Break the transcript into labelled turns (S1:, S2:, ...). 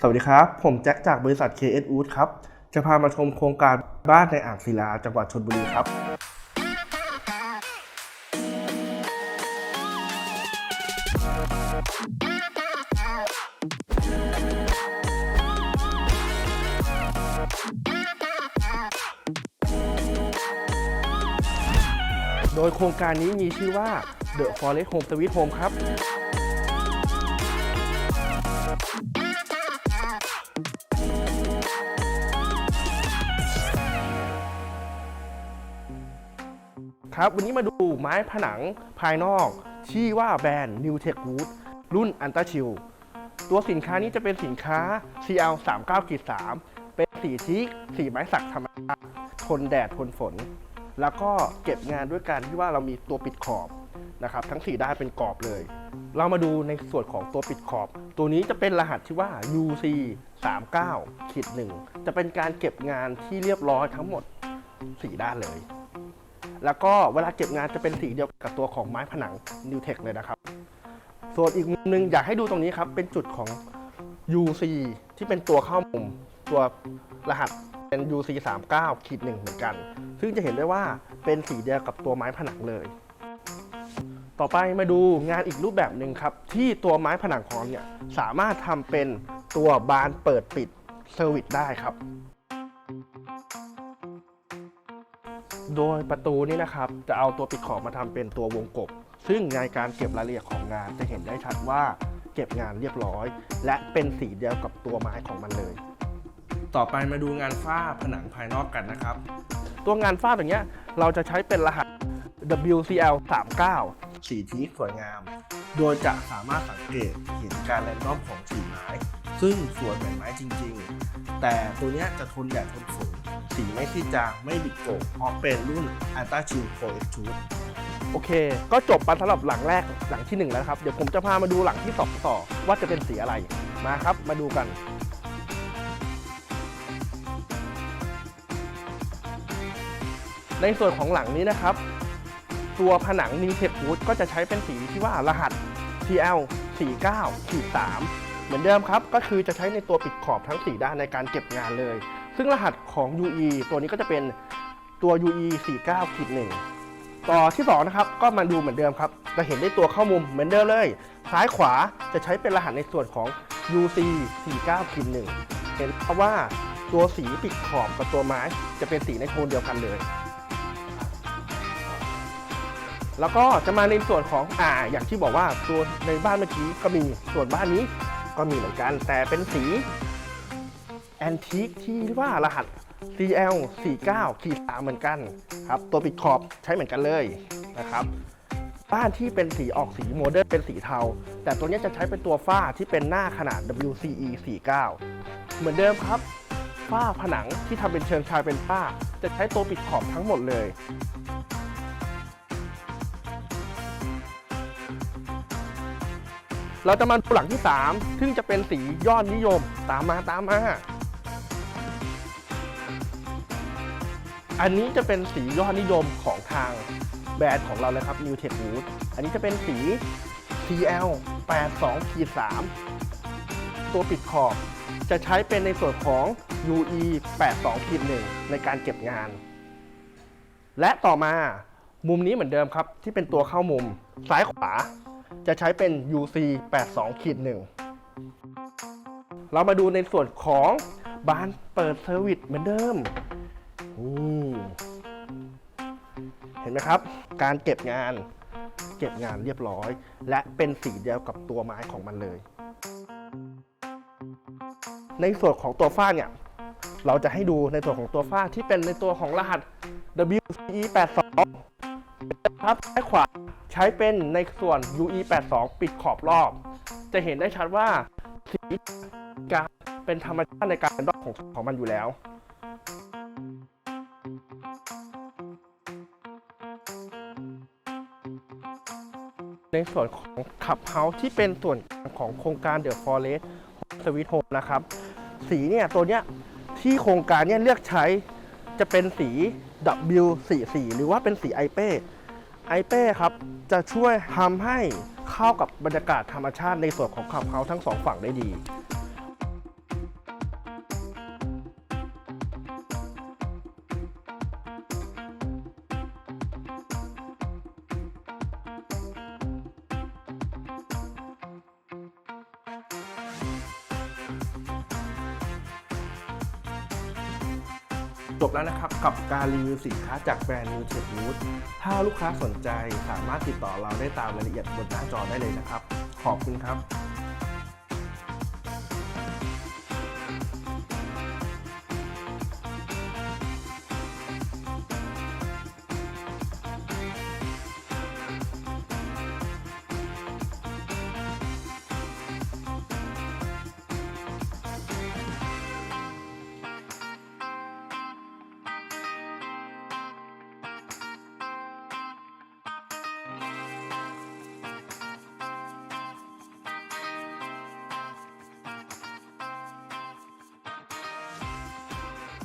S1: สวัสดีครับ ผมแจ็คจากบริษัท KS Wood ครับ จะพามาชมโครงการบ้านในอ่างศิลาจังหวัดชลบุรีครับ โดยโครงการนี้มีชื่อว่า The Forest Home Sweet Home ครับ ครับ วันนี้มาดูไม้ผนังภายนอก ชื่อว่าแบรนด์ New Tech Wood รุ่น a n t a c h i l ตัวสินค้านี้จะเป็นสินค้า CL 3 9 3เป็นสีทีกสีไม้สักธรรมชาติทนแดดทนฝน แล้วก็เก็บงานด้วยการที่ว่าเรามีตัวปิดขอบนะครับ ทั้ง 4 ด้านเป็นกรอบเลย เรามาดูในส่วนของตัวปิดขอบ ตัวนี้จะเป็นรหัสที่ว่า UC 3 9ขีด1จะเป็นการเก็บงานที่เรียบร้อยทั้งหมด 4 ด้านเลย แล้วก็เวลาเก็บงานจะเป็นสีเดียวกับตัวของไม้ผนัง New Tech เลยนะครับ ส่วนอีกมุมหนึงอยากให้ดูตรงนี้ครับ เป็นจุดของ UC ที่เป็นตัวเข้ามุมตัวรหัสเป็น UC 3 9ขีด1เหมือนกัน ซึ่งจะเห็นได้ว่าเป็นสีเดียวกับตัวไม้ผนังเลย ต่อไปมาดูงานอีกรูปแบบหนึ่งครับ ที่ตัวไม้ผนังของเราเนี่ยสามารถทำเป็นตัวบานเปิดปิดเซอร์วิสได้ครับ โดยประตูนี้นะครับจะเอาตัวปิดขอบมาทำเป็นตัววงกบ ซึ่งในการเก็บรายละเอียดของงานจะเห็นได้ชัดว่าเก็บงานเรียบร้อย และเป็นสีเดียวกับตัวไม้ของมันเลย ต่อไปมาดูงานฝ้าผนังภายนอกกันนะครับ ตัวงานฝ้าแบบเนี้ยเราจะใช้เป็นรหัส WCL 39สีทีสวยงาม โดยจะสามารถสังเกตเห็นการแรนดอมของสีไม้ ซึ่งสวยเหมือนไม้จริง ๆ แต่ตัวเนี้ยจะทนแดดทนฝน สีไม่ที่จางไม่บิดโกเพราะเป็นรุ่น a n t a c h i l Pro X โอเค ก็จบไปสำหรับหลังแรกหลังที่ 1 แล้วครับ เดี๋ยวผมจะพามาดูหลังที่2ต่อว่าจะเป็นสีอะไร มาครับ มาดูกัน ในส่วนของหลังนี้นะครับ ตัวผนัง New Tech Wood ก็จะใช้เป็นสีที่ว่ารหัส TL 49ขีด3เหมือนเดิมครับ ก็คือจะใช้ในตัวปิดขอบทั้ง 4 ด้านในการเก็บงานเลย ซึ่งรหัสของ UE ตัวนี้ก็จะเป็นตัว UE 49ขีด1ต่อที่ 2 นะครับ ก็มาดูเหมือนเดิมครับ จะเห็นได้ตัวเข้ามุมเหมือนเดิมเลย ซ้ายขวาจะใช้เป็นรหัสในส่วนของ UC 49ขีด1เห็นเพราะว่าตัวสีปิดขอบกับตัวไม้จะเป็นสีในโทนเดียวกันเลยแล้วก็จะมาในส่วนของอ่าอย่างที่บอกว่าตัวในบ้านเมื่อกี้ก็มีส่วนบ้านนี้ก็มีเหมือนกัน แต่เป็นสี นทิคที่ว่ารหัส CL 49ขีด3เหมือนกันครับ ตัวปิดขอบใช้เหมือนกันเลยนะครับ บ้านที่เป็นสีออกสีโมเดิร์นเป็นสีเทา แต่ตัวนี้จะใช้เป็นตัวฝ้าที่เป็นหน้าขนาด WCE 49เหมือนเดิมครับ ฝ้าผนังที่ทำเป็นเชิงชายเป็นฝ้า จะใช้ตัวปิดขอบทั้งหมดเลยเราจะมาดูหลังที่ 3 ซึ่งจะเป็นสียอดนิยม ตามมาตามมา อันนี้จะเป็นสียอดนิยมของทางแบรนด์ของเราเลยครับ New Tech Wood อันนี้จะเป็นสี TL 82ขีด3ตัวปิดขอบจะใช้เป็นในส่วนของ UE 82ขีด1ในการเก็บงาน และต่อมามุมนี้เหมือนเดิมครับ ที่เป็นตัวเข้ามุมซ้ายขวา จะใช้เป็น UC 82ขีด1เรามาดูในส่วนของบานเปิดเซอร์วิสเหมือนเดิม เห็นไหมครับ การเก็บงาน เก็บงานเรียบร้อย และเป็นสีเดียวกับตัวไม้ของมันเลย ในส่วนของตัวฝ้าเนี่ย เราจะให้ดูในส่วนของตัวฝ้าที่เป็นในตัวของรหัส WCE 82 ครับซ้ายขวาใช้เป็นในส่วน UE 82 ปิดขอบรอบ จะเห็นได้ชัดว่าสีการเป็นธรรมชาติในการรอบของของมันอยู่แล้ว ในส่วนของขับเฮาส์ที่เป็นส่วนของโครงการเดอะฟอเรสต์สวิตโฮมนะครับ สีเนี่ยตัวเนี้ยที่โครงการเนี่ยเลือกใช้จะเป็นสี W44 หรือว่าเป็นสีไอเป้ไอเป้ครับจะช่วยทำให้เข้ากับบรรยากาศธรรมชาติในส่วนของขับเฮาส์ทั้งสองฝั่งได้ดี จบแล้วนะครับกับการรีวิวสินค้าจากแบรนด์ New Tech Wood ถ้าลูกค้าสนใจสามารถติดต่อเราได้ตามรายละเอียดบนหน้าจอได้เลยนะครับ ขอบคุณครับ